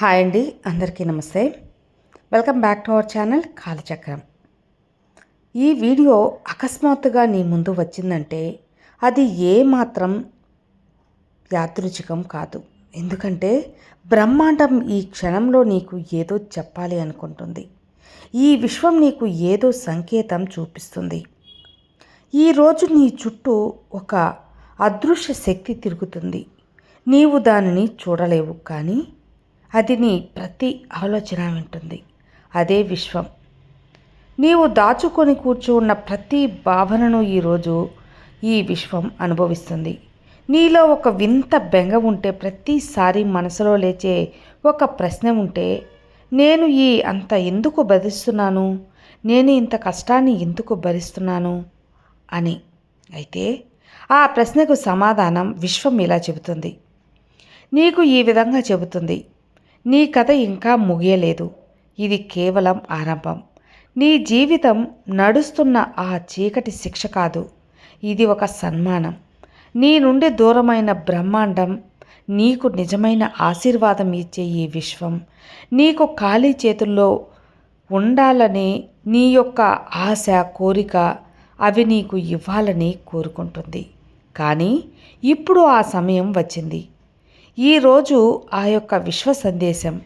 Hi అండి అందరికీ నమస్తే. Welcome back to our channel Kalachakram. ఈ వీడియో అకస్మాత్తుగా నీ ముందు వచ్చిందంటే అది ఏమాత్రం యాదృచికం కాదు. ఎందుకంటే బ్రహ్మాండం ఈ క్షణంలో నీకు ఏదో చెప్పాలి అనుకుంటుంది. ఈ విశ్వం నీకు ఏదో సంకేతం చూపిస్తుంది. ఈరోజు నీ చుట్టూ ఒక అదృశ్య శక్తి తిరుగుతుంది. నీవు దానిని చూడలేవు కానీ అది నీ ప్రతి ఆలోచన వింటుంది. అదే విశ్వం. నీవు దాచుకొని కూర్చున్న ప్రతి భావనను ఈరోజు ఈ విశ్వం అనుభవిస్తుంది. నీలో ఒక వింత బెంగ ఉంటే ప్రతిసారి మనసులో లేచే ఒక ప్రశ్న ఉంటే నేను ఈ అంత ఎందుకు భరిస్తున్నాను నేను ఇంత కష్టాన్ని ఎందుకు భరిస్తున్నాను? అని. అయితే ఆ ప్రశ్నకు సమాధానం విశ్వం ఇలా చెబుతుంది. నీకు ఈ విధంగా చెబుతుంది. నీ కథ ఇంకా ముగియలేదు. ఇది కేవలం ఆరంభం. నీ జీవితం నడుస్తున్న ఆ చీకటి శిక్ష కాదు. ఇది ఒక సన్మానం. నీ నుండి దూరమైన బ్రహ్మాండం నీకు నిజమైన ఆశీర్వాదం ఇచ్చే ఈ విశ్వం. నీకు ఖాళీ చేతుల్లో ఉండాలని నీ యొక్క ఆశ కోరిక అవి నీకు ఇవ్వాలని కోరుకుంటుంది. కానీ ఇప్పుడు ఆ సమయం వచ్చింది. ఈరోజు ఆ యొక్క విశ్వ సందేశం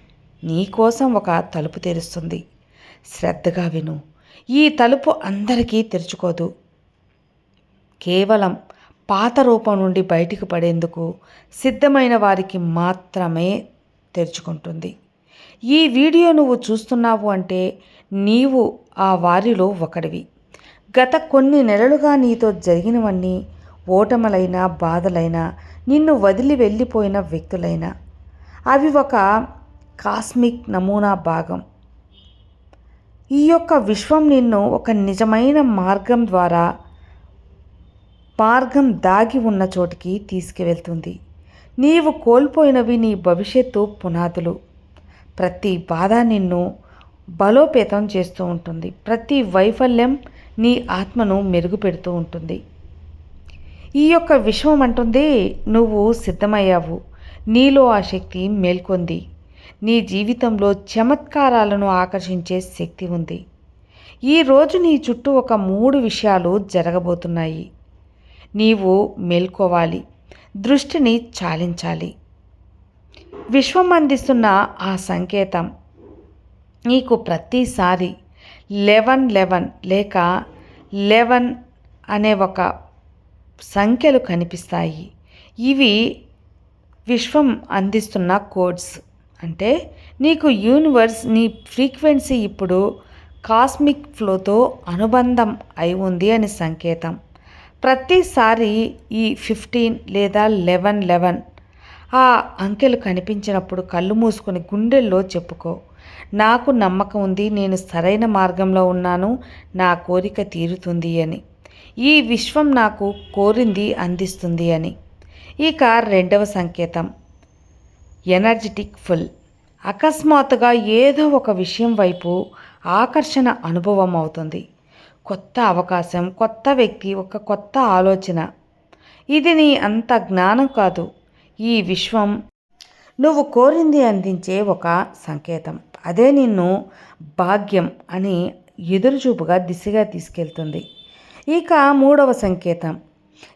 నీ కోసం ఒక తలుపు తెరుస్తుంది. శ్రద్ధగా విను. ఈ తలుపు అందరికీ తెరుచుకోదు. కేవలం పాత రూపం నుండి బయటికి పడేందుకు సిద్ధమైన వారికి మాత్రమే తెరుచుకుంటుంది. ఈ వీడియో నువ్వు చూస్తున్నావు అంటే నీవు ఆ వారిలో ఒకడివి. గత కొన్ని నెలలుగా నీతో జరిగినవన్నీ ఓటములైనా బాధలైనా నిన్ను వదిలి వెళ్ళిపోయిన వ్యక్తులైనా. అవి ఒక కాస్మిక్ నమూనా భాగం. ఈ యొక్క విశ్వం నిన్ను ఒక నిజమైన మార్గం ద్వారా మార్గం దాగి ఉన్న చోటికి తీసుకువెళ్తుంది. నీవు కోల్పోయినవి నీ భవిష్యత్తు పునాదులు. ప్రతి బాధ నిన్ను బలోపేతం చేస్తూ ఉంటుంది. ప్రతి వైఫల్యం నీ ఆత్మను మెరుగుపెడుతూ ఉంటుంది. ఈ యొక్క విశ్వం అంటుంది నువ్వు సిద్ధమయ్యావు. నీలో ఆ శక్తి మేల్కొంది. నీ జీవితంలో చమత్కారాలను ఆకర్షించే శక్తి ఉంది. ఈరోజు నీ చుట్టూ ఒక మూడు విషయాలు జరగబోతున్నాయి. నీవు మేల్కోవాలి. దృష్టిని చాలించాలి. విశ్వం అందిస్తున్న ఆ సంకేతం నీకు ప్రతిసారి లెవెన్ లెవెన్ లేక లెవెన్ అనే ఒక సంఖ్యలు కనిపిస్తాయి. ఇవి విశ్వం అందిస్తున్న కోడ్స్. అంటే నీకు యూనివర్స్ నీ ఫ్రీక్వెన్సీ ఇప్పుడు కాస్మిక్ ఫ్లోతో అనుబంధం అయి ఉంది అని సంకేతం. ప్రతిసారి ఈ ఫిఫ్టీన్ లేదా లెవెన్ లెవెన్ ఆ అంకెలు కనిపించినప్పుడు కళ్ళు మూసుకొని గుండెల్లో చెప్పుకో. నాకు నమ్మకం ఉంది నేను సరైన మార్గంలో ఉన్నాను నా కోరిక తీరుతుంది అని. ఈ విశ్వం నాకు కోరింది అందిస్తుంది అని. ఇక రెండవ సంకేతం. Energetic full. అకస్మాత్తుగా ఏదో ఒక విషయం వైపు ఆకర్షణ అనుభవం అవుతుంది. కొత్త అవకాశం కొత్త వ్యక్తి ఒక కొత్త ఆలోచన. ఇది నీ అంత జ్ఞానం కాదు. ఈ విశ్వం నువ్వు కోరింది అందించే ఒక సంకేతం. అదే నిన్ను భాగ్యం అని ఎదురుచూపుగా దిశగా తీసుకెళ్తుంది. ఇక మూడవ సంకేతం.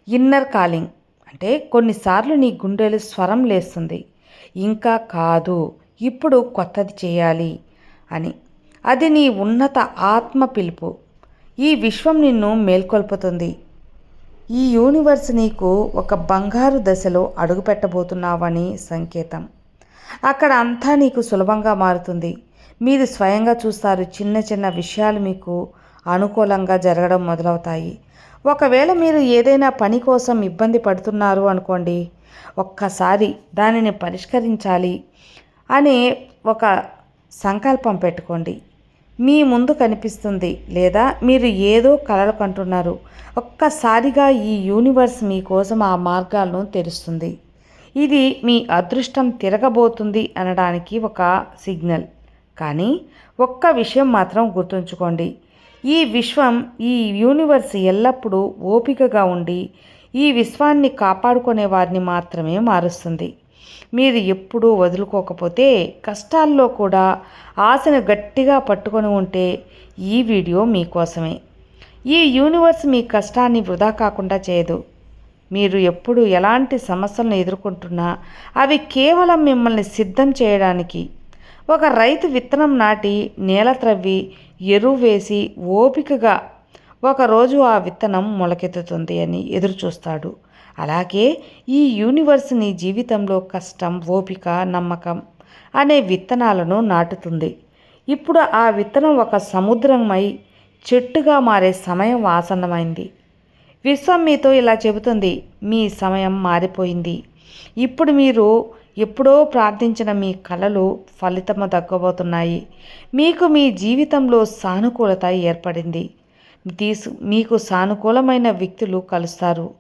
Inner calling. అంటే కొన్నిసార్లు నీ గుండెలు స్వరం లేస్తుంది. ఇంకా కాదు ఇప్పుడు కొత్తది చేయాలి అని. అది నీ ఉన్నత ఆత్మ పిలుపు. ఈ విశ్వం నిన్ను మేల్కొల్పుతుంది. ఈ యూనివర్స్ నీకు ఒక బంగారు దశలో అడుగుపెట్టబోతున్నావని సంకేతం. అక్కడ అంతా నీకు సులభంగా మారుతుంది. మీరు స్వయంగా చూస్తారు. చిన్న చిన్న విషయాలు మీకు అనుకూలంగా జరగడం మొదలవుతాయి. ఒకవేళ మీరు ఏదైనా పని కోసం ఇబ్బంది పడుతున్నారు అనుకోండి ఒక్కసారి దానిని పరిష్కరించాలి అనే ఒక సంకల్పం పెట్టుకోండి. మీ ముందు కనిపిస్తుంది లేదా మీరు ఏదో కలలు కంటున్నారు ఒక్కసారిగా ఈ యూనివర్స్ మీకోసం ఆ మార్గాలను తెరుస్తుంది. ఇది మీ అదృష్టం తిరగబోతుంది అనడానికి ఒక సిగ్నల్. కానీ ఒక్క విషయం మాత్రం గుర్తుంచుకోండి ఈ విశ్వం ఈ యూనివర్స్ ఎల్లప్పుడూ ఓపికగా ఉండి ఈ విశ్వాన్ని కాపాడుకునే వారిని మాత్రమే మారుస్తుంది. మీరు ఎప్పుడూ వదులుకోకపోతే కష్టాల్లో కూడా ఆశను గట్టిగా పట్టుకొని ఉంటే ఈ వీడియో మీకోసమే ఈ యూనివర్స్ మీ కష్టాన్ని వృధా కాకుండా చేయదు. మీరు ఎప్పుడు ఎలాంటి సమస్యలను ఎదుర్కొంటున్నా అవి కేవలం మిమ్మల్ని సిద్ధం చేయడానికి ఒక రైతు విత్తనం నాటి నేల త్రవ్వి ఎరువు వేసి ఓపికగా ఒకరోజు ఆ విత్తనం మొలకెత్తుతుంది అని ఎదురు చూస్తాడు అలాగే ఈ యూనివర్స్ నీ జీవితంలో కష్టం ఓపిక నమ్మకం అనే విత్తనాలను నాటుతుంది. ఇప్పుడు ఆ విత్తనం ఒక సముద్రమై చెట్టుగా మారే సమయం ఆసన్నమైంది. విశ్వం మీతో ఇలా చెబుతుంది మీ సమయం మారిపోయింది. ఇప్పుడు మీరు ఎప్పుడో ప్రార్థించిన మీ కళలు ఫలితము దక్కబోతున్నాయి మీకు మీ జీవితంలో సానుకూలత ఏర్పడింది. తీసు మీకు సానుకూలమైన వ్యక్తులు కలుస్తారు.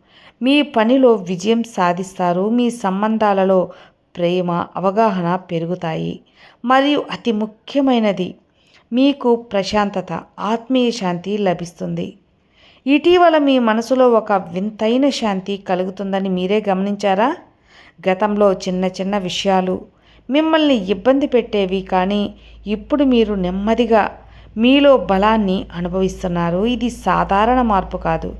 మీ పనిలో విజయం సాధిస్తారు. మీ సంబంధాలలో ప్రేమ అవగాహన పెరుగుతాయి. మరియు అతి ముఖ్యమైనది మీకు ప్రశాంతత ఆత్మీయ శాంతి లభిస్తుంది. ఇటీవల మీ మనసులో ఒక వింతైన శాంతి కలుగుతుందని మీరే గమనించారా? గతంలో చిన్న చిన్న విషయాలు మిమ్మల్ని ఇబ్బంది పెట్టేవి కానీ ఇప్పుడు మీరు నెమ్మదిగా మీలో బలాన్ని అనుభవిస్తున్నారు. ఇది సాధారణ మార్పు కాదు.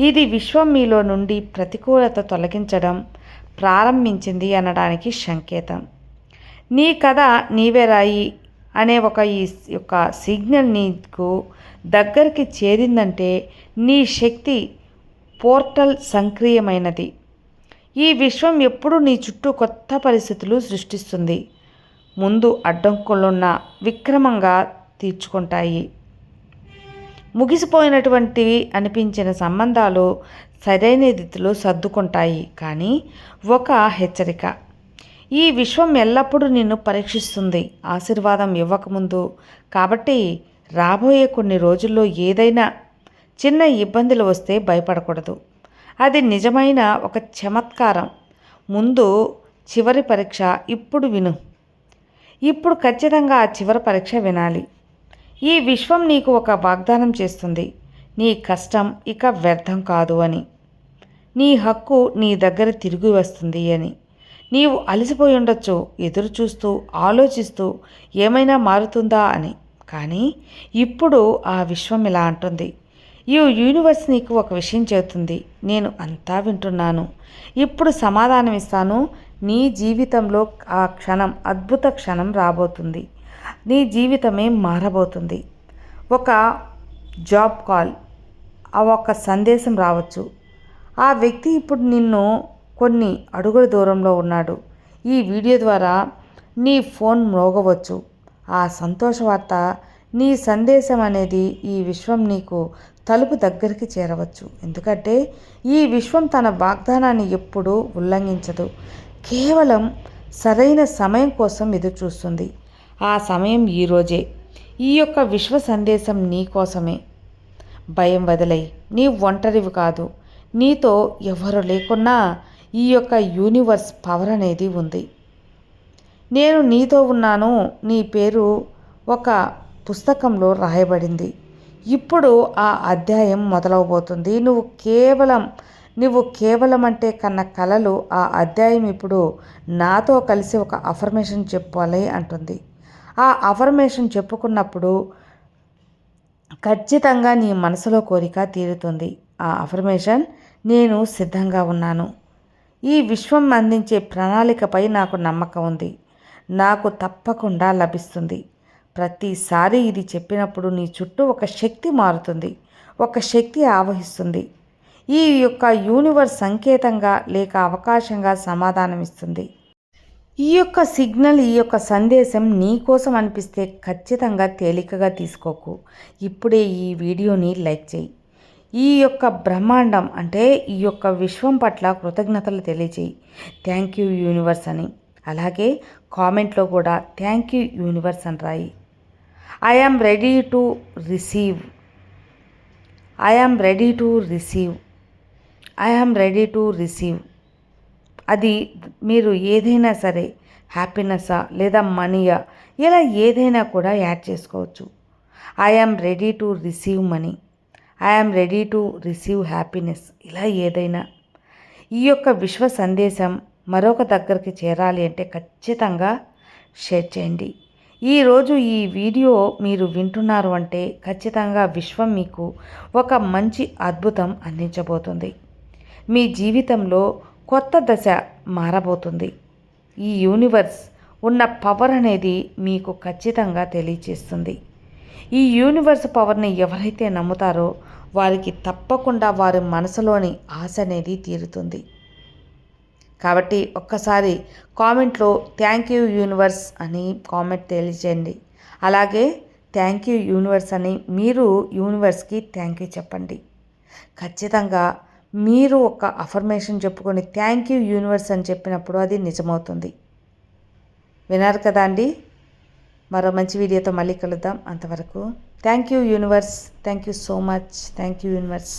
ఇది విశ్వం మీలో నుండి ప్రతికూలత తొలగించడం ప్రారంభించింది అనడానికి సంకేతం. నీ కథ నీవే రాయి అనే ఒక ఈ యొక్క సిగ్నల్ నీకు దగ్గరికి చేరిందంటే నీ శక్తి పోర్టల్ సంక్రియమైనది. ఈ విశ్వం ఎప్పుడూ నీ చుట్టూ కొత్త పరిస్థితులు సృష్టిస్తుంది. ముందు అడ్డంకులున్న విక్రమంగా తీర్చుకుంటాయి. ముగిసిపోయినటువంటివి అనిపించిన సంబంధాలు సరైన రీతిలో సర్దుకుంటాయి. కానీ ఒక హెచ్చరిక. ఈ విశ్వం ఎల్లప్పుడూ నిన్ను పరీక్షిస్తుంది. ఆశీర్వాదం ఇవ్వకముందు. కాబట్టి రాబోయే కొన్ని రోజుల్లో ఏదైనా చిన్న ఇబ్బందులు వస్తే భయపడకూడదు. అది నిజమైన ఒక చమత్కారం. ముందు చివరి పరీక్ష ఇప్పుడు విను. ఇప్పుడు ఖచ్చితంగా ఆ చివరి పరీక్ష వినాలి. ఈ విశ్వం నీకు ఒక వాగ్దానం చేస్తుంది. నీ కష్టం ఇక వ్యర్థం కాదు అని. నీ హక్కు నీ దగ్గర తిరిగి వస్తుంది అని. నీవు అలసిపోయి ఉండొచ్చు ఎదురు చూస్తూ ఆలోచిస్తూ ఏమైనా మారుతుందా అని. కానీ ఇప్పుడు ఆ విశ్వం ఇలా అంటుంది. ఈ యూనివర్స్ నీకు ఒక విషయం చెబుతుంది. నేను అంతా వింటున్నాను. ఇప్పుడు సమాధానం ఇస్తాను. నీ జీవితంలో ఆ క్షణం అద్భుత క్షణం రాబోతుంది. నీ జీవితమే మారబోతుంది. ఒక జాబ్ కాల్ ఆ ఒక సందేశం రావచ్చు. ఆ వ్యక్తి ఇప్పుడు నిన్ను కొన్ని అడుగుల దూరంలో ఉన్నాడు. ఈ వీడియో ద్వారా నీ ఫోన్ మ్రోగవచ్చు ఆ సంతోష వార్త నీ సందేశం అనేది ఈ విశ్వం నీకు తలుపు దగ్గరికి చేరవచ్చు. ఎందుకంటే ఈ విశ్వం తన వాగ్దానాన్ని ఎప్పుడూ ఉల్లంఘించదు. కేవలం సరైన సమయం కోసం ఎదురు చూస్తుంది ఆ సమయం ఈరోజే ఈ యొక్క విశ్వ సందేశం నీ కోసమే. భయం వదిలై. నీ ఒంటరివి కాదు. నీతో ఎవరు లేకున్నా ఈ యొక్క యూనివర్స్ పవర్ అనేది ఉంది. నేను నీతో ఉన్నాను. నీ పేరు ఒక పుస్తకంలో రాయబడింది. ఇప్పుడు ఆ అధ్యాయం మొదలవబోతుంది. నువ్వు కేవలం నువ్వు కేవలం అంటే కన్న కలలు ఆ అధ్యాయం ఇప్పుడు నాతో కలిసి ఒక అఫర్మేషన్ చెప్పాలి అంటుంది. ఆ అఫర్మేషన్ చెప్పుకున్నప్పుడు ఖచ్చితంగా నీ మనసులో కోరిక తీరుతుంది. ఆ అఫర్మేషన్ నేను సిద్ధంగా ఉన్నాను. ఈ విశ్వం అందించే ప్రణాళికపై నాకు నమ్మకం ఉంది. నాకు తప్పకుండా లభిస్తుంది. ప్రతిసారి ఇది చెప్పినప్పుడు నీ చుట్టూ ఒక శక్తి మారుతుంది ఒక శక్తి ఆవహిస్తుంది. ఈ యొక్క యూనివర్స్ సంకేతంగా లేక అవకాశంగా సమాధానం ఇస్తుంది ఈ యొక్క సిగ్నల్ ఈ యొక్క సందేశం నీ కోసం అనిపిస్తే ఖచ్చితంగా తేలికగా తీసుకోకు. ఇప్పుడే ఈ వీడియోని లైక్ చేయి. ఈ యొక్క బ్రహ్మాండం అంటే ఈ యొక్క విశ్వం పట్ల కృతజ్ఞతలు తెలియచేయి. థ్యాంక్ యూ యూనివర్స్ అని. అలాగే కామెంట్లో కూడా థ్యాంక్ యూ యూనివర్స్ అని రాయి. I am ready to receive I am ready to receive I am ready to receive అది మీరు ఏదైనా సరే హ్యాపీనెస్సా లేదా మనీయా ఇలా ఏదైనా కూడా యాడ్ చేసుకోవచ్చు. I am ready to receive money I am ready to receive happiness ఇలా ఏదైనా. ఈ యొక్క విశ్వ సందేశం మరొక దగ్గరికి చేరాలి అంటే ఖచ్చితంగా షేర్ చేయండి. ఈరోజు ఈ వీడియో మీరు వింటున్నారు అంటే ఖచ్చితంగా విశ్వం మీకు ఒక మంచి అద్భుతం అందించబోతుంది. మీ జీవితంలో కొత్త దశ మారబోతుంది. ఈ యూనివర్స్ ఉన్న పవర్ అనేది మీకు ఖచ్చితంగా తెలియచేస్తుంది. ఈ యూనివర్స్ పవర్ని ఎవరైతే నమ్ముతారో వారికి తప్పకుండా వారి మనసులోని ఆశ అనేది తీరుతుంది. కాబట్టి ఒక్కసారి కామెంట్లో థ్యాంక్ యూ యూనివర్స్ అని కామెంట్ తెలియజేయండి. అలాగే థ్యాంక్ యూ యూనివర్స్ అని మీరు యూనివర్స్కి థ్యాంక్ యూ చెప్పండి. ఖచ్చితంగా మీరు ఒక అఫర్మేషన్ చెప్పుకొని థ్యాంక్ యూ యూనివర్స్ అని చెప్పినప్పుడు అది నిజమవుతుంది. విన్నారు కదా అండి? మరో మంచి వీడియోతో మళ్ళీ కలుద్దాం. అంతవరకు thank you universe. Thank you so much. Thank you universe.